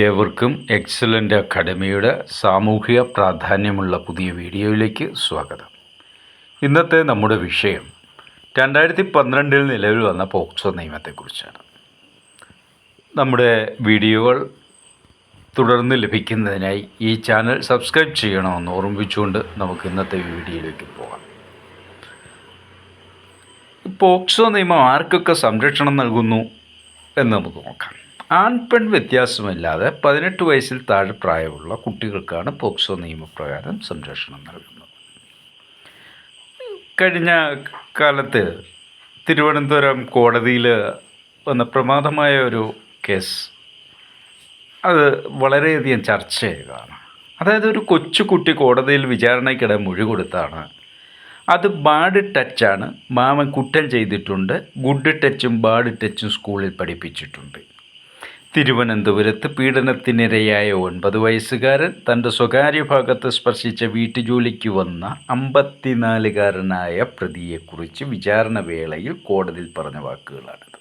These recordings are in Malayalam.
ഏവർക്കും എക്സലന്റ് അക്കാഡമിയുടെ സാമൂഹിക പ്രാധാന്യമുള്ള പുതിയ വീഡിയോയിലേക്ക് സ്വാഗതം. ഇന്നത്തെ നമ്മുടെ വിഷയം രണ്ടായിരത്തി പന്ത്രണ്ടിൽ നിലവിൽ വന്ന പോക്സോ നിയമത്തെക്കുറിച്ചാണ്. നമ്മുടെ വീഡിയോകൾ തുടർന്ന് ലഭിക്കുന്നതിനായി ഈ ചാനൽ സബ്സ്ക്രൈബ് ചെയ്യണമെന്ന് ഓർമ്മിപ്പിച്ചുകൊണ്ട് നമുക്ക് ഇന്നത്തെ വീഡിയോയിലേക്ക് പോകാം. പോക്സോ നിയമം ആർക്കൊക്കെ സംരക്ഷണം നൽകുന്നു എന്ന് നമുക്ക് നോക്കാം. ആൺ പെൺ വ്യത്യാസമില്ലാതെ പതിനെട്ട് വയസ്സിൽ താഴെ പ്രായമുള്ള കുട്ടികൾക്കാണ് പോക്സോ നിയമപ്രകാരം സംരക്ഷണം നൽകുന്നത്. കഴിഞ്ഞ കാലത്ത് തിരുവനന്തപുരം കോടതിയിൽ വന്ന പ്രമാദമായ ഒരു കേസ്. അത് വളരെയധികം ചർച്ച ചെയ്തതാണ് അതായത് ഒരു കൊച്ചുകുട്ടി കോടതിയിൽ വിചാരണയ്ക്കിടെ മൊഴി കൊടുത്താണ്. അത് ബാഡ് ടച്ചാണ്. മാമൻ കുറ്റം ചെയ്തിട്ടുണ്ട്. ഗുഡ് ടച്ചും ബാഡ് ടച്ചും സ്കൂളിൽ പഠിപ്പിച്ചിട്ടുണ്ട്. തിരുവനന്തപുരത്ത് പീഡനത്തിനിരയായ ഒൻപത് വയസ്സുകാരൻ തന്റെ സ്വകാര്യ ഭാഗത്ത് സ്പർശിച്ച വീട്ടുജോലിക്ക് വന്ന അമ്പത്തിനാലുകാരനായ പ്രതിയെക്കുറിച്ച് വിചാരണ വേളയിൽ കോടതിയിൽ പറഞ്ഞ വാക്കുകളാണിത്.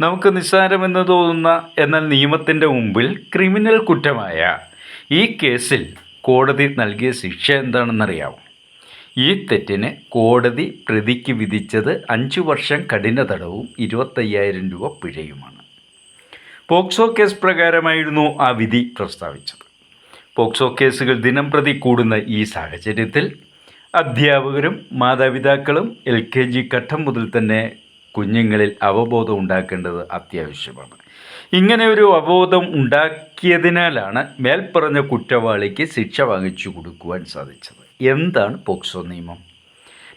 നമുക്ക് നിസ്സാരമെന്ന് തോന്നുന്ന എന്നാൽ നിയമത്തിന്റെ മുമ്പിൽ ക്രിമിനൽ കുറ്റമായ ഈ കേസിൽ കോടതി നൽകിയ ശിക്ഷ എന്താണെന്നറിയാമോ? ഈ തെറ്റിന് കോടതി പ്രതിക്ക് വിധിച്ചത് അഞ്ച് വർഷം കഠിന തടവും ഇരുപത്തയ്യായിരം രൂപ പിഴയുമാണ്. പോക്സോ കേസ് പ്രകാരമായിരുന്നു ആ വിധി പ്രസ്താവിച്ചത്. പോക്സോ കേസുകൾ ദിനം പ്രതി കൂടുന്ന ഈ സാഹചര്യത്തിൽ അധ്യാപകരും മാതാപിതാക്കളും എൽ കെ ജി ഘട്ടം മുതൽ തന്നെ കുഞ്ഞുങ്ങളിൽ അവബോധം ഉണ്ടാക്കേണ്ടത് അത്യാവശ്യമാണ്. ഇങ്ങനെ ഒരു അവബോധം ഉണ്ടാക്കിയതിനാലാണ് മേൽപ്പറഞ്ഞ കുറ്റവാളിക്ക് ശിക്ഷ വാങ്ങിച്ചു കൊടുക്കുവാൻ സാധിച്ചത്. എന്താണ് പോക്സോ നിയമം?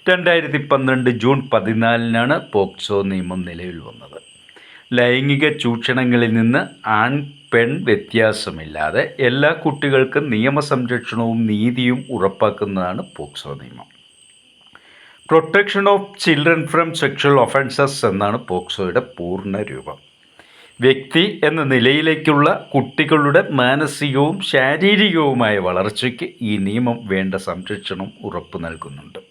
രണ്ടായിരത്തി പന്ത്രണ്ട് ജൂൺ പതിനാലിനാണ് പോക്സോ നിയമം നിലവിൽ വന്നത്. ലൈംഗിക ചൂഷണങ്ങളിൽ നിന്ന് ആൺ പെൺ വ്യത്യാസമില്ലാതെ എല്ലാ കുട്ടികൾക്കും നിയമ സംരക്ഷണവും നീതിയും ഉറപ്പാക്കുന്നതാണ് പോക്സോ നിയമം. Protection of children from sexual offences എന്നാണ് പോക്സോയുടെ പൂർണ രൂപം. വ്യക്തി എന്ന നിലയിലേക്കുള്ള കുട്ടികളുടെ മാനസികവും ശാരീരികവുമായ വളർച്ചയ്ക്ക് ഈ നിയമം വേണ്ട സംരക്ഷണം ഉറപ്പു നൽകുന്നുണ്ട്.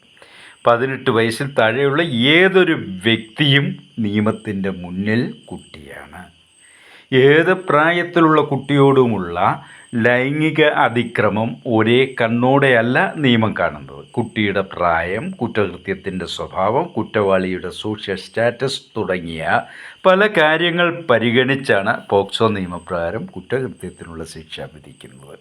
പതിനെട്ട് വയസ്സിൽ താഴെയുള്ള ഏതൊരു വ്യക്തിയും നിയമത്തിന്റെ മുന്നിൽ കുട്ടിയാണ്. ഏത് പ്രായത്തിലുള്ള കുട്ടിയോടുമുള്ള ലൈംഗിക അതിക്രമം ഒരേ കണ്ണോടെയല്ല നിയമം കാണുന്നത്. കുട്ടിയുടെ പ്രായം കുറ്റകൃത്യത്തിന്റെ സ്വഭാവം കുറ്റവാളിയുടെ സോഷ്യൽ സ്റ്റാറ്റസ് തുടങ്ങിയ പല കാര്യങ്ങൾ പരിഗണിച്ചാണ് പോക്സോ നിയമപ്രകാരം കുറ്റകൃത്യത്തിനുള്ള ശിക്ഷ വിധിക്കുന്നത്.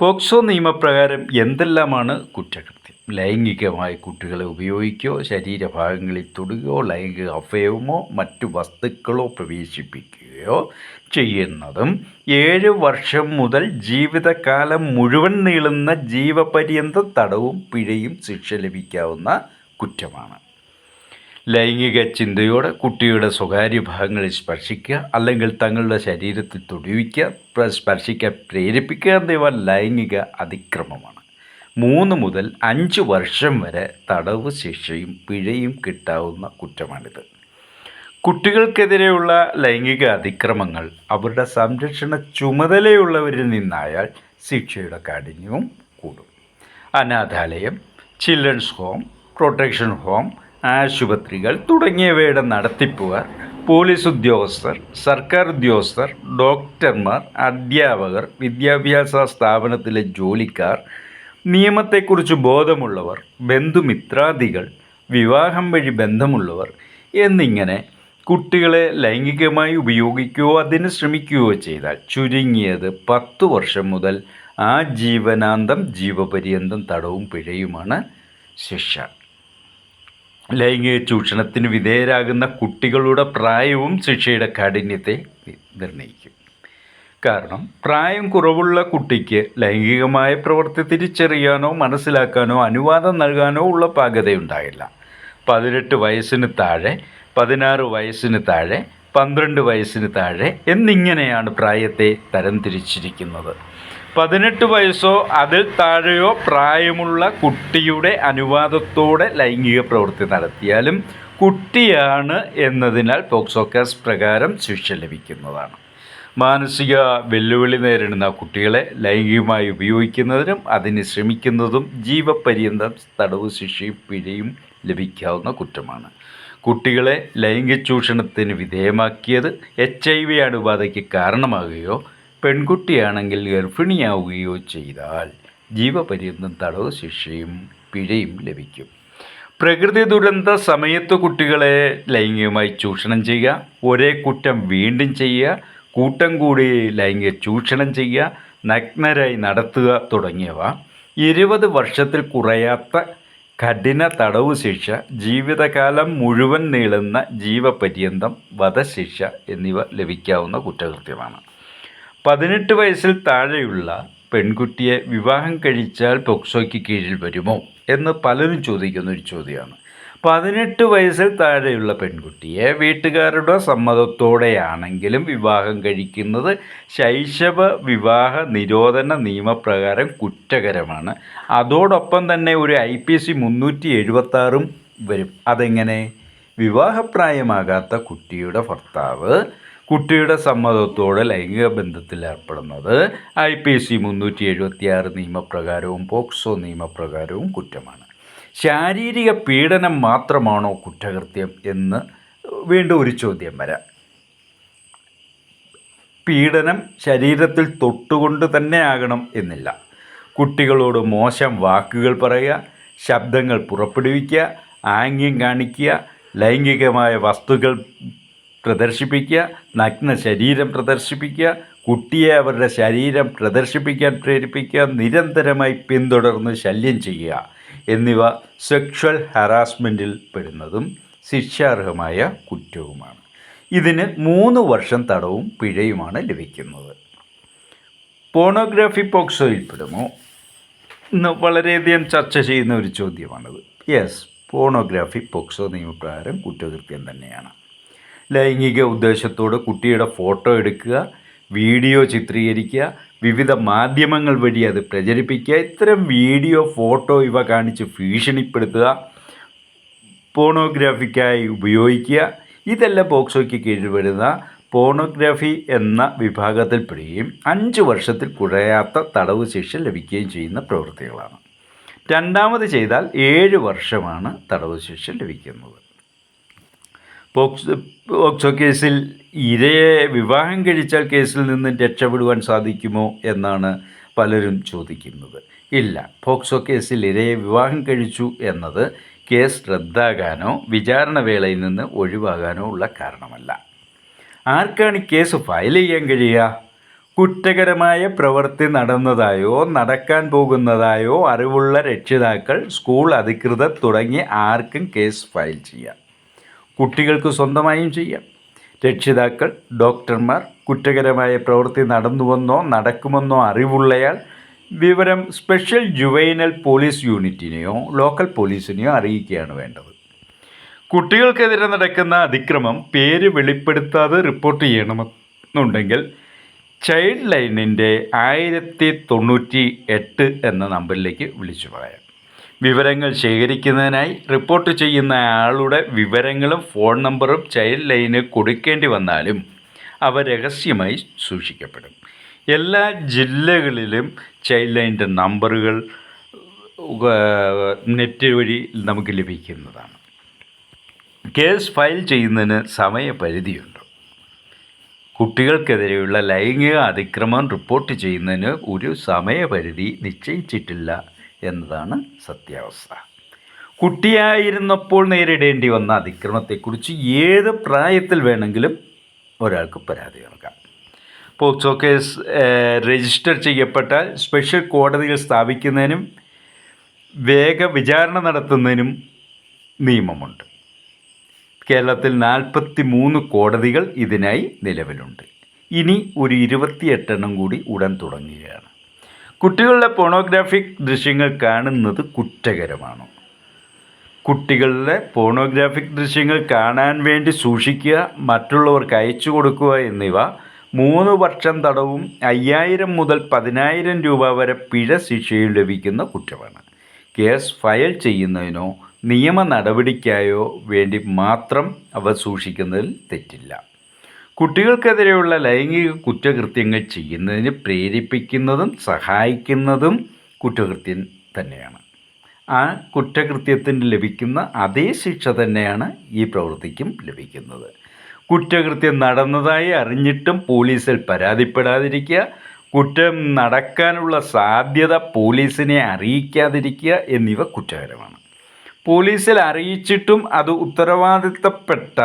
പോക്സോ നിയമപ്രകാരം എന്തെല്ലാമാണ് കുറ്റകൃത്യം? ലൈംഗികമായി കുട്ടികളെ ഉപയോഗിക്കുകയോ ശരീരഭാഗങ്ങളിൽ തൊടുകയോ ലൈംഗിക അവയവമോ മറ്റു വസ്തുക്കളോ പ്രവേശിപ്പിക്കുകയോ ചെയ്യുന്നതും ഏഴ് വർഷം മുതൽ ജീവിതകാലം മുഴുവൻ നീളുന്ന ജീവപര്യന്ത തടവും പിഴയും ശിക്ഷ ലഭിക്കാവുന്ന കുറ്റമാണ്. ലൈംഗിക ചിന്തയോടെ കുട്ടിയുടെ സ്വകാര്യ ഭാഗങ്ങളിൽ സ്പർശിക്കുക അല്ലെങ്കിൽ തങ്ങളുടെ ശരീരത്തിൽ തൊടുവിക്കുക സ്പർശിക്കാൻ പ്രേരിപ്പിക്കുക എന്നിവ ലൈംഗിക അതിക്രമമാണ്. മൂന്ന് മുതൽ അഞ്ച് വർഷം വരെ തടവ് ശിക്ഷയും പിഴയും കിട്ടാവുന്ന കുറ്റമാണിത്. കുട്ടികൾക്കെതിരെയുള്ള ലൈംഗിക അതിക്രമങ്ങൾ അവരുടെ സംരക്ഷണ ചുമതലയുള്ളവരിൽ നിന്നായാൽ ശിക്ഷയുടെ കാഠിന്യവും കൂടും. അനാഥാലയം ചിൽഡ്രൻസ് ഹോം പ്രൊട്ടക്ഷൻ ഹോം ആശുപത്രികൾ തുടങ്ങിയവയുടെ നടത്തിപ്പുകാർ പോലീസ് ഉദ്യോഗസ്ഥർ സർക്കാർ ഉദ്യോഗസ്ഥർ ഡോക്ടർമാർ അധ്യാപകർ വിദ്യാഭ്യാസ സ്ഥാപനത്തിലെ ജോലിക്കാർ നിയമത്തെക്കുറിച്ച് ബോധമുള്ളവർ ബന്ധുമിത്രാദികൾ വിവാഹം വഴി ബന്ധമുള്ളവർ എന്നിങ്ങനെ കുട്ടികളെ ലൈംഗികമായി ഉപയോഗിക്കുകയോ അതിന് ശ്രമിക്കുകയോ ചെയ്താൽ ചുരുങ്ങിയത് പത്തു വർഷം മുതൽ ആ ജീവനാന്തം ജീവപര്യന്തം തടവും പിഴയുമാണ് ശിക്ഷ. ലൈംഗിക ചൂഷണത്തിന് വിധേയരാകുന്ന കുട്ടികളുടെ പ്രായവും ശിക്ഷയുടെ കാഠിന്യത്തെ നിർണയിക്കും. കാരണം പ്രായം കുറവുള്ള കുട്ടിക്ക് ലൈംഗികമായ പ്രവൃത്തി തിരിച്ചറിയാനോ മനസ്സിലാക്കാനോ അനുവാദം നൽകാനോ ഉള്ള പാകതയുണ്ടായില്ല പതിനെട്ട് വയസ്സിന് താഴെ പതിനാറ് വയസ്സിന് താഴെ പന്ത്രണ്ട് വയസ്സിന് താഴെ എന്നിങ്ങനെയാണ് പ്രായത്തെ തരംതിരിച്ചിരിക്കുന്നത് പതിനെട്ട് വയസ്സോ അതിൽ താഴെയോ പ്രായമുള്ള കുട്ടിയുടെ അനുവാദത്തോടെ ലൈംഗിക പ്രവൃത്തി നടത്തിയാലും കുട്ടിയാണ് എന്നതിനാൽ പോക്സോക്കാസ് പ്രകാരം ശിക്ഷ ലഭിക്കുന്നതാണ്. മാനസിക വെല്ലുവിളി നേരിടുന്ന കുട്ടികളെ ലൈംഗികമായി ഉപയോഗിക്കുന്നതിനും അതിന് ശ്രമിക്കുന്നതും ജീവപര്യന്തം തടവ് ശിക്ഷയും പിഴയും ലഭിക്കാവുന്ന കുറ്റമാണ്. കുട്ടികളെ ലൈംഗിക ചൂഷണത്തിന് വിധേയമാക്കിയത് എച്ച് ഐ വി അണുബാധയ്ക്ക് കാരണമാകുകയോ പെൺകുട്ടിയാണെങ്കിൽ ഗർഭിണിയാവുകയോ ചെയ്താൽ ജീവപര്യന്തം തടവ് ശിക്ഷയും പിഴയും ലഭിക്കും. പ്രകൃതി ദുരന്ത സമയത്ത് കുട്ടികളെ ലൈംഗികമായി ചൂഷണം ചെയ്യുക ഒരേ കുറ്റം വീണ്ടും ചെയ്യുക കൂട്ടം കൂടി ലൈംഗിക ചൂഷണം ചെയ്യുക നഗ്നരായി നടത്തുക തുടങ്ങിയവ. ഇരുപത് വർഷത്തിൽ കുറയാത്ത കഠിന തടവ് ശിക്ഷ ജീവിതകാലം മുഴുവൻ നീളുന്ന ജീവപര്യന്തം വധശിക്ഷ എന്നിവ ലഭിക്കാവുന്ന കുറ്റകൃത്യമാണ്. പതിനെട്ട് വയസ്സിൽ താഴെയുള്ള പെൺകുട്ടിയെ വിവാഹം കഴിച്ചാൽ പോക്സോയ്ക്ക് കീഴിൽ വരുമോ എന്ന് പലരും ചോദിക്കുന്ന ഒരു ചോദ്യമാണ്. പതിനെട്ട് വയസ്സിൽ താഴെയുള്ള പെൺകുട്ടിയെ വീട്ടുകാരുടെ സമ്മതത്തോടെയാണെങ്കിലും വിവാഹം കഴിക്കുന്നത് ശൈശവ വിവാഹ നിരോധന നിയമപ്രകാരം കുറ്റകരമാണ്. അതോടൊപ്പം തന്നെ ഒരു ഐ പി സി മുന്നൂറ്റി എഴുപത്താറും വരും. അതെങ്ങനെ? വിവാഹപ്രായമാകാത്ത കുട്ടിയുടെ ഭർത്താവ് കുട്ടിയുടെ സമ്മതത്തോടെ ലൈംഗിക ബന്ധത്തിൽ ഏർപ്പെടുന്നത് ഐ പി സി മുന്നൂറ്റി എഴുപത്തിയാറ് നിയമപ്രകാരവും പോക്സോ നിയമപ്രകാരവും കുറ്റമാണ്. ശാരീരിക പീഡനം മാത്രമാണോ കുറ്റകൃത്യം എന്ന് വീണ്ടും ഒരു ചോദ്യം വരാം. പീഡനം ശരീരത്തിൽ തൊട്ടുകൊണ്ട് തന്നെ ആകണം എന്നില്ല. കുട്ടികളോട് മോശം വാക്കുകൾ പറയുക ശബ്ദങ്ങൾ പുറപ്പെടുവിക്കുക ആംഗ്യം കാണിക്കുക ലൈംഗികമായ വസ്തുക്കൾ പ്രദർശിപ്പിക്കുക നഗ്ന ശരീരം പ്രദർശിപ്പിക്കുക കുട്ടിയെ അവരുടെ ശരീരം പ്രദർശിപ്പിക്കാൻ പ്രേരിപ്പിക്കുക നിരന്തരമായി പിന്തുടർന്ന് ശല്യം ചെയ്യുക. എന്നിവ സെക്ഷൽ ഹറാസ്മെന്റിൽ പെടുന്നതും ശിക്ഷാർഹമായ കുറ്റവുമാണ്. ഇതിന് മൂന്ന് വർഷം തടവും പിഴയുമാണ് ലഭിക്കുന്നത്. പോണോഗ്രാഫി പോക്സോയിൽ പെടുമോ? ഇന്ന് വളരെയധികം ചർച്ച ചെയ്യുന്ന ഒരു ചോദ്യമാണത്. യെസ് പോണോഗ്രാഫി പോക്സോ നിയമപ്രകാരം കുറ്റകൃത്യം തന്നെയാണ്. ലൈംഗിക ഉദ്ദേശത്തോട് കുട്ടിയുടെ ഫോട്ടോ എടുക്കുക വീഡിയോ ചിത്രീകരിക്കുക വിവിധ മാധ്യമങ്ങൾ വഴി അത് പ്രചരിപ്പിക്കുക ഇത്തരം വീഡിയോ ഫോട്ടോ ഇവ കാണിച്ച് ഭീഷണിപ്പെടുത്തുക പോണോഗ്രാഫിക്കായി ഉപയോഗിക്കുക ഇതെല്ലാം പോക്സോയ്ക്ക് കീഴിൽ വരുന്ന പോണോഗ്രാഫി എന്ന വിഭാഗത്തിൽപ്പെടുകയും അഞ്ച് വർഷത്തിൽ കുറയാത്ത തടവ് ശിക്ഷ ലഭിക്കുകയും ചെയ്യുന്ന പ്രവൃത്തികളാണ്. രണ്ടാമത് ചെയ്താൽ ഏഴ് വർഷമാണ് തടവ് ശിക്ഷ ലഭിക്കുന്നത്. പോക്സോ പോക്സോ കേസിൽ ഇരയെ വിവാഹം കഴിച്ചാൽ കേസിൽ നിന്ന് രക്ഷപ്പെടുവാൻ സാധിക്കുമോ എന്നാണ് പലരും ചോദിക്കുന്നത്. ഇല്ല പോക്സോ കേസിൽ ഇരയെ വിവാഹം കഴിച്ചു എന്നത് കേസ് റദ്ദാകാനോ വിചാരണ വേളയിൽ നിന്ന് ഒഴിവാകാനോ ഉള്ള കാരണമല്ല. ആർക്കാണ് കേസ് ഫയൽ ചെയ്യാൻ കഴിയുക? കുറ്റകരമായ പ്രവൃത്തി നടന്നതായോ നടക്കാൻ പോകുന്നതായോ അറിവുള്ള രക്ഷിതാക്കൾ സ്കൂൾ അധികൃതർ തുടങ്ങി ആർക്കും കേസ് ഫയൽ ചെയ്യാം. കുട്ടികൾക്ക് സ്വന്തമായും ചെയ്യാം. രക്ഷിതാക്കൾ ഡോക്ടർമാർ കുറ്റകരമായ പ്രവൃത്തി നടന്നുവെന്നോ നടക്കുമെന്നോ അറിവുള്ളയാൾ വിവരം സ്പെഷ്യൽ ജുവൈനൽ പോലീസ് യൂണിറ്റിനെയോ ലോക്കൽ പോലീസിനെയോ അറിയിക്കുകയാണ് വേണ്ടത്. കുട്ടികൾക്കെതിരെ നടക്കുന്ന അതിക്രമം പേര് വെളിപ്പെടുത്താതെ റിപ്പോർട്ട് ചെയ്യണമെന്നുണ്ടെങ്കിൽ ചൈൽഡ് ലൈനിന്റെ ആയിരത്തി തൊണ്ണൂറ്റി എട്ട് എന്ന നമ്പറിലേക്ക് വിളിച്ചു പറയാം. വിവരങ്ങൾ ശേഖരിക്കുന്നതിനായി റിപ്പോർട്ട് ചെയ്യുന്ന ആളുടെ വിവരങ്ങളും ഫോൺ നമ്പറും ചൈൽഡ് ലൈന് കൊടുക്കേണ്ടി വന്നാലും അവ രഹസ്യമായി സൂക്ഷിക്കപ്പെടും. എല്ലാ ജില്ലകളിലും ചൈൽഡ് ലൈന്റെ നമ്പറുകൾ നെറ്റ് വഴി നമുക്ക് ലഭിക്കുന്നതാണ്. കേസ് ഫയൽ ചെയ്യുന്നതിന് സമയപരിധിയുണ്ട്. കുട്ടികൾക്കെതിരെയുള്ള ലൈംഗിക അതിക്രമം റിപ്പോർട്ട് ചെയ്യുന്നതിന് ഒരു സമയപരിധി നിശ്ചയിച്ചിട്ടില്ല എന്നതാണ് സത്യാവസ്ഥ. കുട്ടിയായിരുന്നപ്പോൾ നേരിടേണ്ടി വന്ന അതിക്രമത്തെക്കുറിച്ച് ഏത് പ്രായത്തിൽ വേണമെങ്കിലും ഒരാൾക്ക് പരാതി നൽകാം. പോക്സോ കേസ് രജിസ്റ്റർ ചെയ്യപ്പെട്ടാൽ സ്പെഷ്യൽ കോടതികൾ സ്ഥാപിക്കുന്നതിനും വേഗ വിചാരണ നടത്തുന്നതിനും നിയമമുണ്ട്. കേരളത്തിൽ നാൽപ്പത്തി മൂന്ന് കോടതികൾ ഇതിനായി നിലവിലുണ്ട്. ഇനി ഒരു ഇരുപത്തിയെട്ടെണ്ണം കൂടി ഉടൻ തുടങ്ങുകയാണ്. കുട്ടികളുടെ പോണോഗ്രാഫിക് ദൃശ്യങ്ങൾ കാണുന്നത് കുറ്റകരമാണ്. കുട്ടികളുടെ പോണോഗ്രാഫിക് ദൃശ്യങ്ങൾ കാണാൻ വേണ്ടി സൂക്ഷിക്കുക മറ്റുള്ളവർക്ക് അയച്ചു കൊടുക്കുക എന്നിവ മൂന്ന് വർഷം തടവും അയ്യായിരം മുതൽ പതിനായിരം രൂപ വരെ പിഴ ശിക്ഷയും ലഭിക്കുന്ന കുറ്റമാണ്. കേസ് ഫയൽ ചെയ്യുന്നതിനോ നിയമ നടപടിക്കായോ വേണ്ടി മാത്രം അവ സൂക്ഷിക്കുന്നതിൽ തെറ്റില്ല. കുട്ടികൾക്കെതിരെയുള്ള ലൈംഗിക കുറ്റകൃത്യങ്ങൾ ചെയ്യുന്നതിന് പ്രേരിപ്പിക്കുന്നതും സഹായിക്കുന്നതും കുറ്റകൃത്യം തന്നെയാണ്. ആ കുറ്റകൃത്യത്തിന് ലഭിക്കുന്ന അതേ ശിക്ഷ തന്നെയാണ് ഈ പ്രവൃത്തിക്കും ലഭിക്കുന്നത്. കുറ്റകൃത്യം നടന്നതായി അറിഞ്ഞിട്ടും പോലീസിൽ പരാതിപ്പെടാതിരിക്കുക കുറ്റം നടക്കാനുള്ള സാധ്യത പോലീസിനെ അറിയിക്കാതിരിക്കുക എന്നിവ കുറ്റകരമാണ്. പോലീസിൽ അറിയിച്ചിട്ടും അത് ഉത്തരവാദിത്തപ്പെട്ട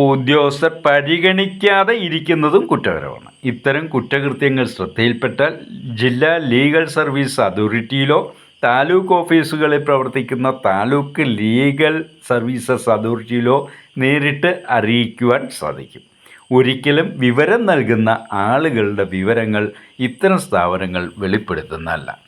ഉദ്യോഗസ്ഥർ പരിഗണിക്കാതെ ഇരിക്കുന്നതും കുറ്റകരമാണ്. ഇത്തരം കുറ്റകൃത്യങ്ങൾ ശ്രദ്ധയിൽപ്പെട്ടാൽ ജില്ലാ ലീഗൽ സർവീസ് അതോറിറ്റിയിലോ താലൂക്ക് ഓഫീസുകളിൽ പ്രവർത്തിക്കുന്ന താലൂക്ക് ലീഗൽ സർവീസസ് അതോറിറ്റിയിലോ നേരിട്ട് അറിയിക്കുവാൻ സാധിക്കും. ഒരിക്കലും വിവരം നൽകുന്ന ആളുകളുടെ വിവരങ്ങൾ ഇത്തരം സ്ഥാപനങ്ങൾ വെളിപ്പെടുത്തുന്നതല്ല.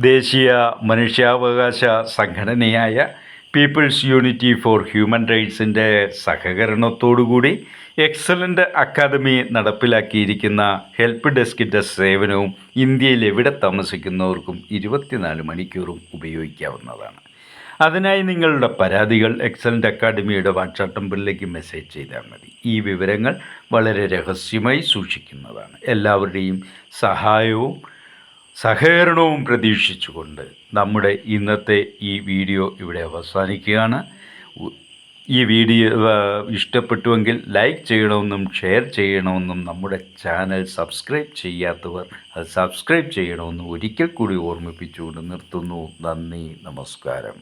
ദേശീയ മനുഷ്യാവകാശ സംഘടനയായ പീപ്പിൾസ് യൂണിറ്റി ഫോർ ഹ്യൂമൻ റൈറ്റ്സിന്റെ സഹകരണത്തോടുകൂടി എക്സലന്റ് അക്കാദമി നടപ്പിലാക്കിയിരിക്കുന്ന ഹെൽപ്പ് ഡെസ്കിന്റെ സേവനവും ഇന്ത്യയിൽ എവിടെ താമസിക്കുന്നവർക്കും ഇരുപത്തിനാല് മണിക്കൂറും ഉപയോഗിക്കാവുന്നതാണ്. അതിനായി നിങ്ങളുടെ പരാതികൾ എക്സലന്റ് അക്കാദമിയുടെ വാട്സാപ്പ് നമ്പറിലേക്ക് മെസ്സേജ് ചെയ്താൽ മതി. ഈ വിവരങ്ങൾ വളരെ രഹസ്യമായി സൂക്ഷിക്കുന്നതാണ്. എല്ലാവരുടെയും സഹായവും സഹകരണവും പ്രതീക്ഷിച്ചുകൊണ്ട് നമ്മുടെ ഇന്നത്തെ ഈ വീഡിയോ ഇവിടെ അവസാനിക്കുകയാണ്. ഈ വീഡിയോ ഇഷ്ടപ്പെട്ടുവെങ്കിൽ ലൈക്ക് ചെയ്യണമെന്നും ഷെയർ ചെയ്യണമെന്നും നമ്മുടെ ചാനൽ സബ്സ്ക്രൈബ് ചെയ്യാത്തവർ അത് സബ്സ്ക്രൈബ് ചെയ്യണമെന്നും ഒരിക്കൽ കൂടി ഓർമ്മിപ്പിച്ചുകൊണ്ട് നിർത്തുന്നു. നന്ദി നമസ്കാരം.